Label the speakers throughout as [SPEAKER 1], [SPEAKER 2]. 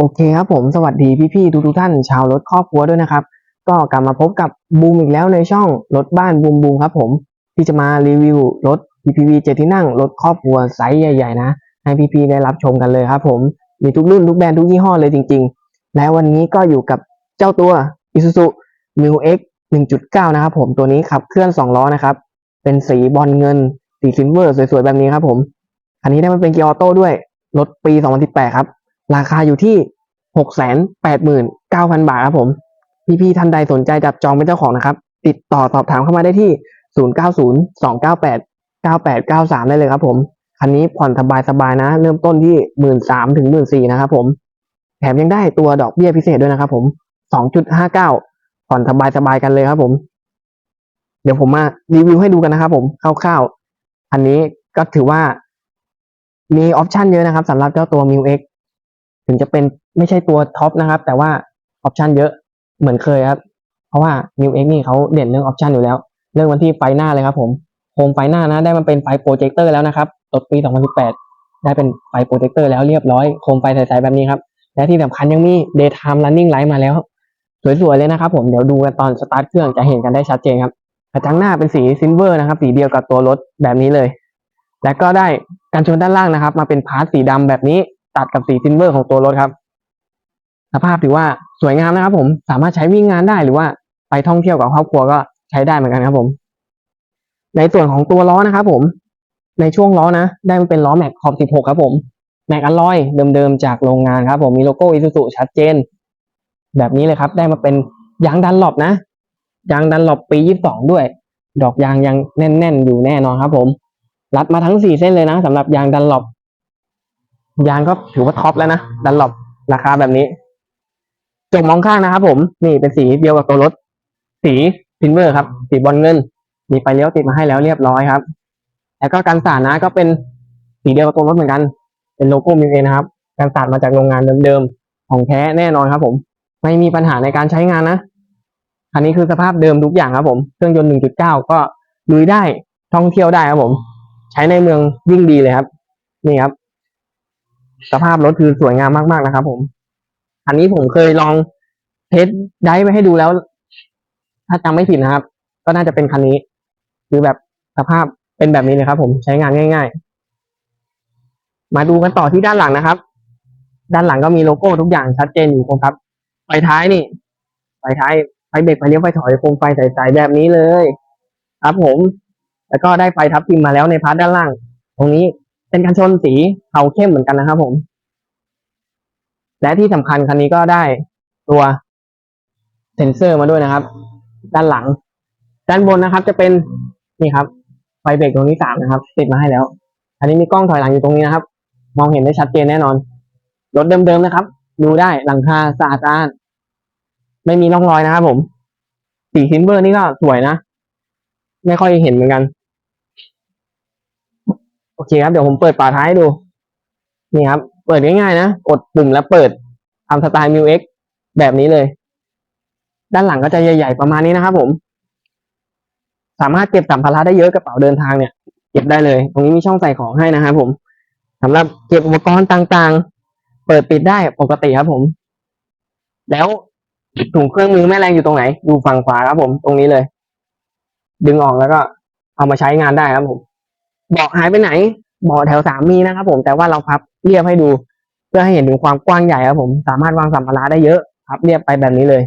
[SPEAKER 1] โอเคครับผมสวัสดีพี่ๆทุกๆท่านชาวรถครอบครัวด้วยนะครับ ก็กลับมาพบกับบูมอีกแล้วในช่องรถบ้านบูมบูมครับผมที่จะมารีวิวรถ PPV เจ็ดที่นั่งรถครอบครัวไซส์ใหญ่ๆนะให้พี่ๆได้รับชมกันเลยครับผมมีทุกรุ่นทุกแบรนด์ทุกยี่ห้อเลยจริง ๆ และวันนี้ก็อยู่กับเจ้าตัว Isuzu Mu X 1.9 นะครับผมตัวนี้ขับเคลื่อน 2 ล้อนะครับ เป็นสีบอลเงิน สีซิลเวอร์สวยๆ แบบนี้ครับผมคันนี้ได้มาเป็นเกียร์ออโต้ด้วย รถปี 2018 ครับ ราคาอยู่ที่ 689,000 บาทครับผม พี่ๆท่านใดสนใจจับจองเป็นเจ้าของนะครับ ติดต่อสอบถามเข้ามาได้ที่ 0902989893 ได้เลยครับผม คันนี้ผ่อนสบายๆนะ เริ่มต้นที่ 13,000ถึง14,000นะครับผม แถมยังได้ตัวดอกเบี้ยพิเศษด้วยนะครับผม 2.59 ผ่อนสบายๆกันเลยครับผม เดี๋ยวผมมารีวิวให้ดูกันนะครับผมคร่าวๆอันนี้ก็ถือว่ามีออปชันเยอะนะครับสำหรับเจ้าตัว m ิ X ถึงจะเป็นไม่ใช่ตัวท็อปนะครับ แต่ว่าออปชันเยอะเหมือนเคยครับ เพราะว่า m ิ X นี่เขาเด่นเรื่องออปชันอยู่แล้ว เรื่องวันที่ไฟหน้าเลยครับผมโคมไฟหน้านะได้มันเป็นไฟโปรเจคเตอร์แล้วนะครับรถปี 2018 ได้เป็นไฟโปรเจคเตอร์แล้วเรียบร้อยโคมไฟใสๆแบบนี้ครับ และที่สำคัญยังมี daytime running light มาแล้ว สวยๆเลยนะครับผมเดี๋ยวดูกันตอนสตาร์ทเครื่องจะเห็นกันได้ชัดเจนครับกระจังหน้าเป็นสีซิลเวอร์นะครับสีเดียวกับตัวรถแบบนี้เลย และก็ได้การชนด้านล่างนะครับ มาเป็นพาร์ทสีดำแบบนี้ ตัดกับสีซิลเวอร์ของตัวรถครับ สภาพถือว่าสวยงามนะครับ ผมสามารถใช้วิ่งงานได้หรือว่าไปท่องเที่ยวกับครอบครัวก็ใช้ได้เหมือนกันครับผม ในส่วนของตัวล้อนะครับผม ในช่วงล้อนะ ได้มาเป็นล้อแม็กขอบ 16 ครับผมแม็กอลลอยเดิมๆจากโรงงานครับ ผมมีโลโก้อิซูซุชัดเจน แบบนี้เลยครับ ได้มาเป็นยางดันหลบนะยางดันหลบปี 22 ด้วย ดอกยางยังแน่น ๆ อยู่แน่นอนครับ ผม รัดมาทั้งสี่เส้นเลยนะสำหรับยางดันหลบ ยางก็ถือว่าท็อปแล้วนะดันหลบราคาแบบนี้จกมองข้างนะครับผมนี่เป็นสีเดียวกับตัวรถ สีซิลเวอร์ครับ สีบอลเงิน มีไฟเลี้ยวติดมาให้แล้วเรียบร้อยครับ แล้วก็การสานนะก็เป็นสีเดียวกับตัวรถเหมือนกัน เป็นโลโก้มิวเอนะครับ การสานมาจากโรงงานเดิมๆของแท้แน่นอนครับ ผม ไม่มีปัญหาในการใช้งานนะอันนี้คือสภาพเดิมทุกอย่างครับ ผมเครื่องยนต์ 1.9 ก็ลุยได้ท่องเที่ยวได้ครับผม ใช้ในเมืองยิ่งดีเลยครับ นี่ครับ สภาพรถคือสวยงามมากๆนะครับ ผม อันนี้ผมเคยลองเทสได้ไปให้ดูแล้ว ถ้าจำไม่ผิดนะครับ ก็น่าจะเป็นคันนี้ คือแบบสภาพเป็นแบบนี้เลยครับผมใช้งานง่าย ๆ มาดูกันต่อที่ด้านหลังนะครับ ด้านหลังก็มีโลโก้ทุกอย่างชัดเจนอยู่ครับ ไฟท้ายนี่ ไฟท้ายไฟเบรกไฟเลี้ยวไฟถอยโคมไฟใสๆแบบนี้เลย ครับผม แล้วก็ได้ไฟทับทิมมาแล้วในพาร์ทด้านล่าง ตรงนี้ เป็นกันชนสีเทาเข้มเหมือนกันนะครับผม และที่สำคัญคันนี้ก็ได้ตัวเซ็นเซอร์มาด้วยนะครับ ด้านหลัง ด้านบนนะครับ จะเป็นนี่ครับไฟเบรกตรงนี้สามนะครับ ติดมาให้แล้ว อันนี้มีกล้องถอยหลังอยู่ตรงนี้นะครับ มองเห็นได้ชัดเจนแน่นอนรถเดิมๆนะครับ ดูได้หลังคาสะอาดสะอานไม่มีร่องรอยนะครับผม สีซิลเวอร์นี่ก็สวยนะ ไม่ค่อยเห็นเหมือนกัน โอเคครับเดี๋ยวผมเปิดฝาท้ายให้ดู นี่ครับ เปิดง่ายๆนะกดปุ่มแล้วเปิดทำสไตล์ m ิ X แบบนี้เลย ด้านหลังก็จะใหญ่ๆประมาณนี้นะครับผม สามารถเก็บสัมภาระได้เยอะกระเป๋าเดินทางเนี่ย เก็บได้เลย ตรงนี้มีช่องใส่ของให้นะครับผมสำหรับเก็บอุปกรณ์ต่างๆ เปิดปิดได้ปกติครับผม แล้วถุงเครื่องมือแม่แรงอยู่ตรงไหนอยู่ฝั่งขวาครับผม ตรงนี้เลย ดึงออกแล้วก็เอามาใช้งานได้ครับผม บาะหายไปไหนเบาะแถวสามมีนะครับผมแต่ว่าเราพับเรียบให้ดู เพื่อให้เห็นถึงความกว้างใหญ่ครับผมสามารถวางสัมภาระได้เยอะพับเรียบไปแบบนี้เลย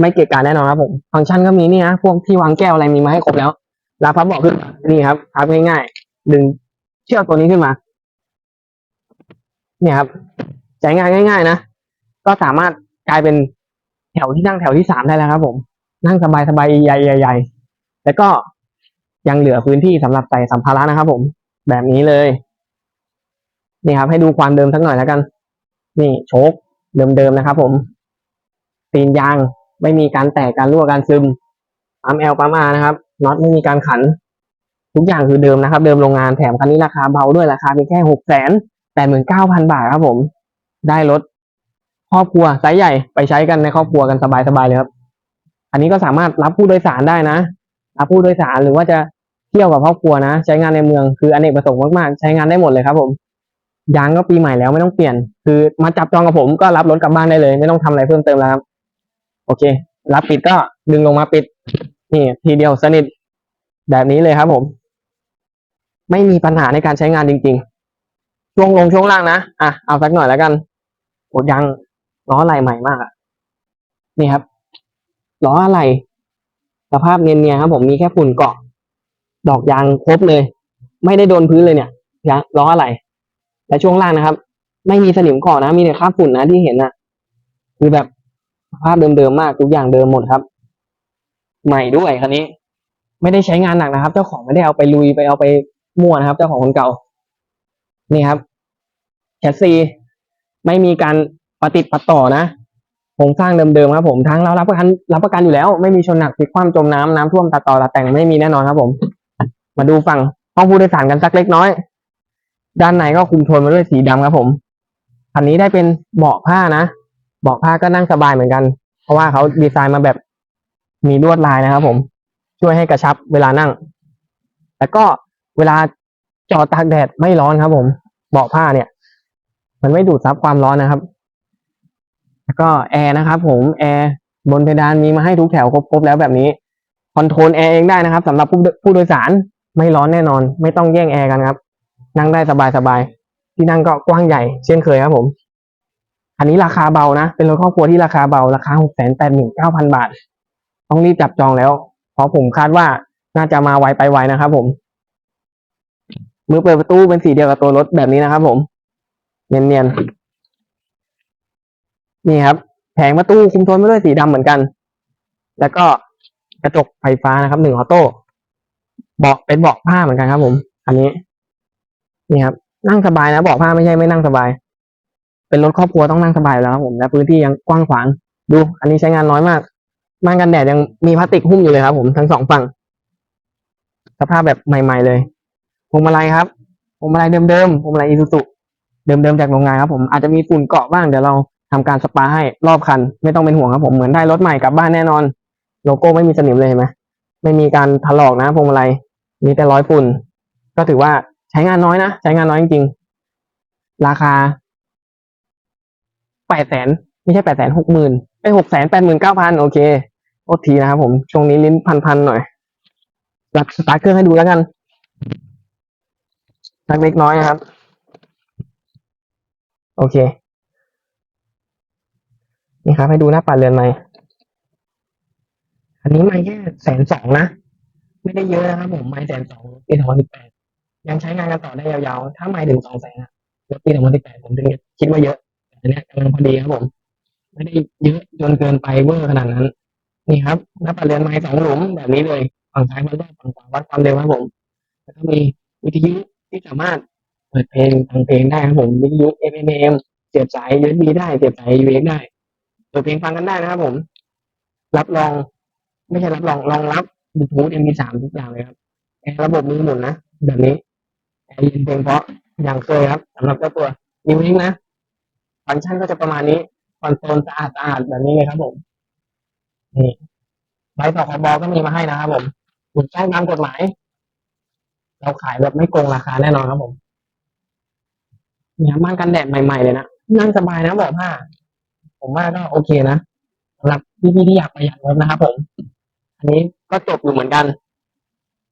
[SPEAKER 1] ไม่เกะกะแน่นอนครับผมฟังก์ชันก็มีนี่นะพวกที่วางแก้วอะไรมีมาให้ครบแล้วลาพับเบาะขึ้นนี่ครับพับง่ายๆดึงเชือกตัวนี้ขึ้นมาเนี่ยครับใช้งานง่าย ๆ นะก็สามารถกลายเป็นแถวที่นั่งแถวที่สามได้แล้วครับ ผม นั่งสบายๆใหญ่ๆๆแล้วก็ ยังเหลือพื้นที่สำหรับใส่สัมภาระนะครับ ผม แบบนี้เลย นี่ครับ ให้ดูความเดิมสักหน่อยแล้วกัน นี่โชคเดิมๆนะครับ ผมตีนยางไม่มีการแตกการรั่วการซึมปั๊มแอลปั๊มอานะครับน็อตไม่มีการขัน ทุกอย่างคือเดิมนะครับ เดิมโรงงานแถมคันนี้ราคาเบาด้วยราคาเพียงแค่หกแสนแปดหมื่นเก้าพันบาทครับผม ได้รถครอบครัวไซส์ใหญ่ไปใช้กันในครอบครัวกันสบายๆเลยครับ อันนี้ก็สามารถรับผู้โดยสารได้นะ ผู้โดยสารหรือว่าจะเที่ยวกับครอบครัวนะ ใช้งานในเมืองคืออเนกประสงค์มากๆ ใช้งานได้หมดเลยครับ ผมยางก็ปีใหม่แล้วไม่ต้องเปลี่ยน คือมาจับจองกับผมก็รับรถกลับบ้านได้เลย ไม่ต้องทำอะไรเพิ่มเติมแล้วครับโอเค รับปิดก็ดึงลงมาปิดนี่ทีเดียวสนิทแบบนี้เลยครับ ผม ไม่มีปัญหาในการใช้งานจริง ๆ ช่วงลงช่วงล่างนะอะเอาสักหน่อยแล้วกันโอ้ยางล้ออะไรใหม่มากอะนี่ครับล้ออะไร สภาพเนียนๆครับผมมีแค่ฝุ่นเกาะ ดอกยางครบเลย ไม่ได้โดนพื้นเลยเนี่ยยางล้ออะไรและช่วงล่างนะครับ ไม่มีสนิมเกาะนะ มีแต่คราบฝุ่นนะที่เห็นนะคือแบบสภาพเดิมๆมากทุกอย่างเดิมหมดครับ ใหม่ด้วยคันนี้ ไม่ได้ใช้งานหนักนะครับ เจ้าของไม่ได้เอาไปลุยไปเอาไปมั่วนะครับ เจ้าของคนเก่า นี่ครับแคสซีไม่มีการประติดประต่อนะ ครงสร้างเดิมๆครับผมทั้งเรารับประกันรับประกันอยู่แล้ว ไม่มีชนหนักพลิกคว่ำจมน้ำน้ำท่วมตัดต่อตัดแต่งไม่มีแน่นอนครับผม มาดูฝั่งห้องผู้โดยสารกันสักเล็กน้อย ด้านในก็คุมโทนมาด้วยสีดำครับผมคันนี้ได้เป็นเบาะผ้านะเบาะผ้าก็นั่งสบายเหมือนกัน เพราะว่าเขาดีไซน์มาแบบมีลวดลายนะครับผม ช่วยให้กระชับเวลานั่ง แล้วก็เวลาจอดตากแดดไม่ร้อนครับผม เบาะผ้าเนี่ย มันไม่ดูดซับความร้อนนะครับ แล้วก็แอร์นะครับผมแอร์บนเพดานมีมาให้ทุกแถวครบๆแล้วแบบนี้คอนโทรลแอร์เองได้นะครับสำหรับผู้ผู้โดยสารไม่ร้อนแน่นอน ไม่ต้องแย่งแอร์กันครับ นั่งได้สบายๆที่นั่งก็กว้างใหญ่เช่นเคยครับผมอันนี้ราคาเบานะ เป็นรถครอบครัวที่ราคาเบา ราคาหกแสนแปดหมื่นเก้าพันบาท ต้องรีบจับจองแล้ว เพราะผมคาดว่าน่าจะมาไวไปไวนะครับผม มือเปิดประตูเป็นสีเดียวกับตัวรถแบบนี้นะครับผม เนียนๆ นี่ครับ แผงประตูคุมโทนมาด้วยสีดำเหมือนกัน แล้วก็กระจกไฟฟ้านะครับหนึ่งออโต้เบาะเป็นเบาะผ้าเหมือนกันครับ ผม อันนี้ นี่ครับ นั่งสบายนะเบาะผ้าไม่ใช่ไม่นั่งสบาย เป็นรถครอบครัวต้องนั่งสบายแล้วครับผมและพื้นที่ยังกว้างขวางดู อันนี้ใช้งานน้อยมากม่านกันแดดยังมีพลาสติกหุ้มอยู่เลยครับ ผมทั้งสองฝั่ง สภาพแบบใหม่ ๆ เลยพวงมาลัยครับพวงมาลัยเดิมๆพวงมาลัยอีซูซุเดิมๆจากโรงงานครับ ผมอาจจะมีฝุ่นเกาะบ้างเดี๋ยวเรา ทำการสปาให้รอบคัน ไม่ต้องเป็นห่วงครับผมเหมือนได้รถใหม่กลับบ้านแน่นอน โลโก้ไม่มีสนิมเลยเห็นไหมไม่มีการถลอกนะพวงมาลัยมีแต่ร้อยฝุ่น ก็ถือว่าใช้งานน้อยนะ ใช้งานน้อยจริงๆ ราคาแปดแสนไม่ใช่แปดแสนหกหมื่นไอ้หกแสนแปดหมื่นเก้าพันโอเคโทษทีนะครับผมช่วงนี้ลิ้นพันๆหน่อยรัดสตาร์ทเครื่องให้ดูแล้วกันสักเล็กน้อยนะครับ โอเค นี่ครับ ให้ดูหน้าปัดเรือนไหมอันนี้ไม่แค่แสนสองนะ ไม่ได้เยอะนะครับผมไม่แสนสองปีสองพันสิบแปดยังใช้งานกันต่อได้ยาวๆ ถ้าไม่ถึงสองแสนอะแล้วปีสองพันสิบแปดผมถึงคิดว่าเยอะแต่อันเนี้ยกำลังพอดีครับผม ไม่ได้เยอะจนเกินไปเวอร์ขนาดนั้น นี่ครับหน้าปัดเรือนไม้สองหลุมแบบนี้เลยฝั่งซ้ายวัดได้ฝั่งขวาวัดความเร็วครับผม แล้วก็มีวิทยุที่สามารถเปิดเพลงฟังเพลงได้ครับผมวิทยุ FM AM เสียบสาย USB ได้เสียบสาย USB ได้ เปิดเพลงฟังกันได้นะครับผม รับรอง ไม่ใช่รับรองรองรับบลูทูธ MP3 ทุกอย่างเลยครับแอร์ระบบมือหมุนนะแบบนี้แอร์ย็นเพลงเพราะอย่างเคยครับสำหรับเจ้าตัวนิวลิงนะฟังก์ชันก็จะประมาณนี้คอนโซลสะอาดสะอาดแบบนี้เลยครับผมนี่ใบต่อคบอก็มีมาให้นะครับผมถูกต้องตามกฎหมาย เราขายแบบไม่โกงราคาแน่นอนครับผมเนี่ยม่านกันแดดใหม่ๆเลยนะนั่งสบายนะบอกผ้า ผมว่าก็โอเคนะสำหรับพี่ๆที่อยากประหยัดงบนะครับผม อันนี้ก็จบอยู่เหมือนกัน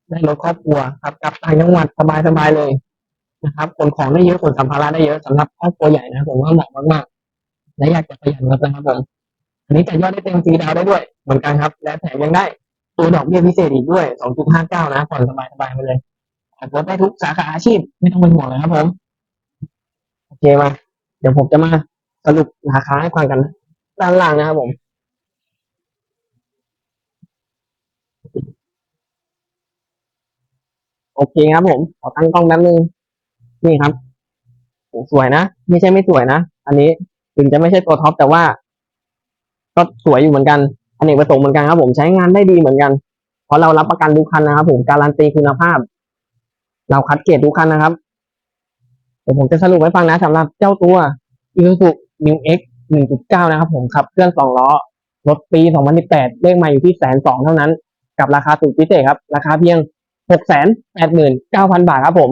[SPEAKER 1] ได้รถครอบครัวครับกลับต่างจังหวัดสบายๆเลยนะครับขนของได้เยอะขนสัมภาระได้เยอะสำหรับครอบครัวใหญ่นะผมว่าเหมาะมากๆและอยากจะประหยัดงบนะครับผมอันนี้แต่ยอดได้เต็มฟรีดาวได้ด้วยเหมือนกันครับ และแถมยังได้ตัวดอกเบี้ยพิเศษอีกด้วย 2.59 นะผ่อนสบายๆไปเลยออกรถได้ทุกสาขาอาชีพไม่ต้องเป็นห่วงเลยครับผม โอเคมา เดี๋ยวผมจะมา สรุปราคาให้ฟังกัน ด้านล่างนะครับผมโอเคครับผม ขอตั้งกล้องแป๊บนึง นี่ครับสวยนะ ไม่ใช่ไม่สวยนะ อันนี้ถึงจะไม่ใช่ตัวท็อปแต่ว่า ก็สวยอยู่เหมือนกันอันเนกประสงค์เหมือนกันครับผมใช้งานได้ดีเหมือนกัน เพราะเรารับประกันทุกคันนะครับผมการันตีคุณภาพ เราคัดเกรดทุกคันนะครับเดี๋ยวผมจะสรุปให้ฟังนะสำหรับเจ้าตัว Isuzu New X 1.9 นะครับผมขับเคลื่อนสองล้อรถปี 2018 เลขหม่อยู่ที่แสนสองเท่านั้น กับราคาสุดพิเศษครับ ราคาเพียง 689,000 บาทครับผม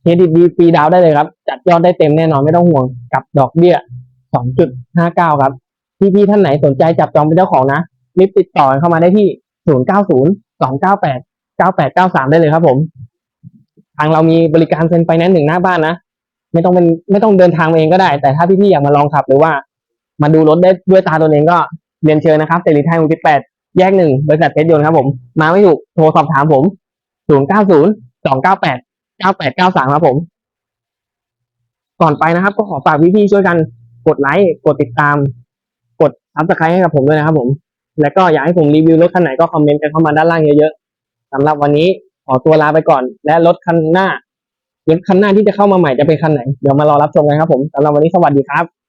[SPEAKER 1] เครดิตดีฟรีดาวได้เลยครับ จัดยอดได้เต็มแน่นอนไม่ต้องห่วงกับดอกเบี้ย 2.59 ครับ พี่ๆท่านไหนสนใจจับจองเป็นเจ้าของนะรีบติดต่อเข้ามาได้ที่ 090 298 9893 ได้เลยครับผม ทางเรามีบริการเซ็นไฟแนนซ์ถึงหน้าบ้านนะ ไม่ต้องเป็นไม่ต้องเดินทางมาเองก็ได้ แต่ถ้าพี่ๆอยากมาลองขับหรือว่า มาดูรถได้ด้วยตาตัวเองก็เรียนเชิญนะครับเสรีไทย68แยกหนึ่งบริษัทเพชรยนต์ครับผม มาไม่ถูกโทรสอบถามผม090 298 9893ครับผม ก่อนไปนะครับ ก็ขอฝากพี่ๆช่วยกันกดไลค์กดติดตาม กดซับสไครต์ให้กับผมด้วยนะครับผม แล้วก็อยากให้ผมรีวิวรถคันไหนก็คอมเมนต์กันเข้ามาด้านล่างเยอะๆสำหรับวันนี้ขอตัวลาไปก่อน และรถคันหน้า รถคันหน้าที่จะเข้ามาใหม่จะเป็นคันไหน เดี๋ยวมารอรับชมกันครับผมสำหรับวันนี้สวัสดีครับ